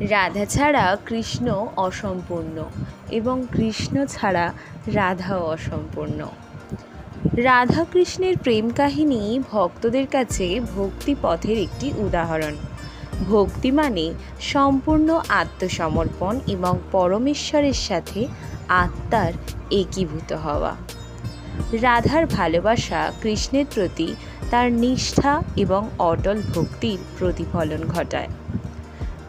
রাধা ছাড়া কৃষ্ণ অসম্পূর্ণ এবং কৃষ্ণ ছাড়া রাধাও অসম্পূর্ণ। রাধা কৃষ্ণের প্রেম কাহিনী ভক্তদের কাছে ভক্তি পথের একটি উদাহরণ। ভক্তি মানে সম্পূর্ণ আত্মসমর্পণ এবং পরমেশ্বরের সাথে আত্মার একীভূত হওয়া। রাধার ভালোবাসা কৃষ্ণের প্রতি তার নিষ্ঠা এবং অটল ভক্তির প্রতিফলন ঘটায়।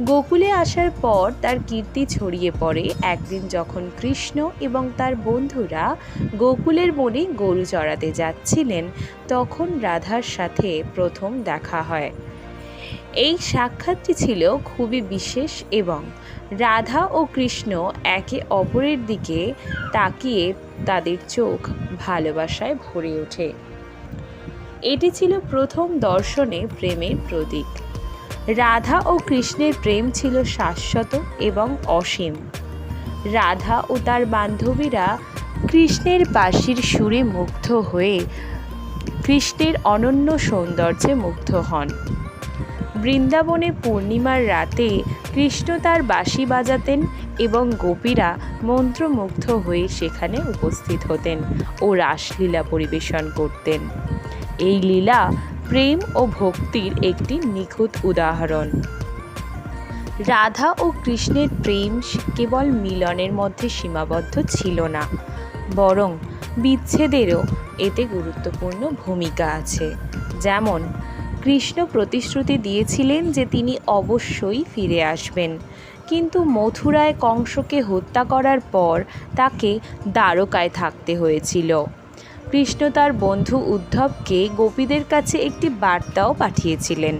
গোকুলে আসার পর তার কীর্তি ছড়িয়ে পড়ে একদিন যখন কৃষ্ণ এবং তার বন্ধুরা গোকুলের বনে গরু চড়াতে যাচ্ছিলেন, তখন রাধার সাথে প্রথম দেখা হয়। এই সাক্ষাৎটি ছিল খুবই বিশেষ এবং রাধা ও কৃষ্ণ একে অপরের দিকে তাকিয়ে তাদের চোখ ভালোবাসায় ভরে ওঠে। এটি ছিল প্রথম দর্শনে প্রেমের প্রতীক। রাধা ও কৃষ্ণের প্রেম ছিল শাশ্বত এবং অসীম। রাধা ও তার বান্ধবীরা কৃষ্ণের বাঁশির সুরে মুগ্ধ হয়ে কৃষ্ণের অনন্য সৌন্দর্যে মুগ্ধ হন। বৃন্দাবনে পূর্ণিমার রাতে কৃষ্ণ তার বাঁশি বাজাতেন এবং গোপীরা মন্ত্রমুগ্ধ হয়ে সেখানে উপস্থিত হতেন ও রাসলীলা পরিবেশন করতেন। এই লীলা প্রেম ও ভক্তির একটি নিখুঁত উদাহরণ। রাধা ও কৃষ্ণের প্রেম কেবল মিলনের মধ্যে সীমাবদ্ধ ছিল না, বরং বিচ্ছেদেরও এতে গুরুত্বপূর্ণ ভূমিকা আছে। যেমন, কৃষ্ণ প্রতিশ্রুতি দিয়েছিলেন যে তিনি অবশ্যই ফিরে আসবেন, কিন্তু মথুরায় কংসকে হত্যা করার পর তাকে দ্বারকায় থাকতে হয়েছিল। কৃষ্ণ তার বন্ধু উদ্ধবকে গোপীদের কাছে একটি বার্তাও পাঠিয়েছিলেন।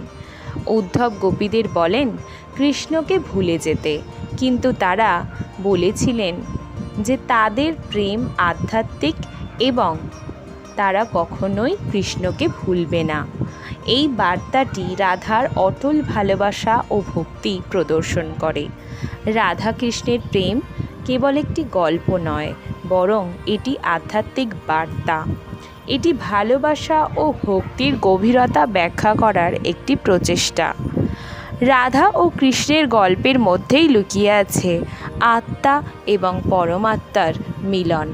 উদ্ধব গোপীদের বলেন, কৃষ্ণকে ভুলে যেতে। কিন্তু তারা বলেছিলেন যে তাদের প্রেম আধ্যাত্মিক এবং তারা কখনোই কৃষ্ণকে ভুলবে না। এই বার্তাটি রাধার অটল ভালোবাসা ও ভক্তি প্রদর্শন করে। রাধা কৃষ্ণের প্রেম কেবল একটি গল্প নয়, বরং এটি আধ্যাত্মিক বার্তা। এটি ভালোবাসা ও ভক্তির গভীরতা ব্যাখ্যা করার একটি প্রচেষ্টা। রাধা ও কৃষ্ণের গল্পের মধ্যেই লুকিয়ে আছে আত্মা এবং পরমাত্মার মিলন।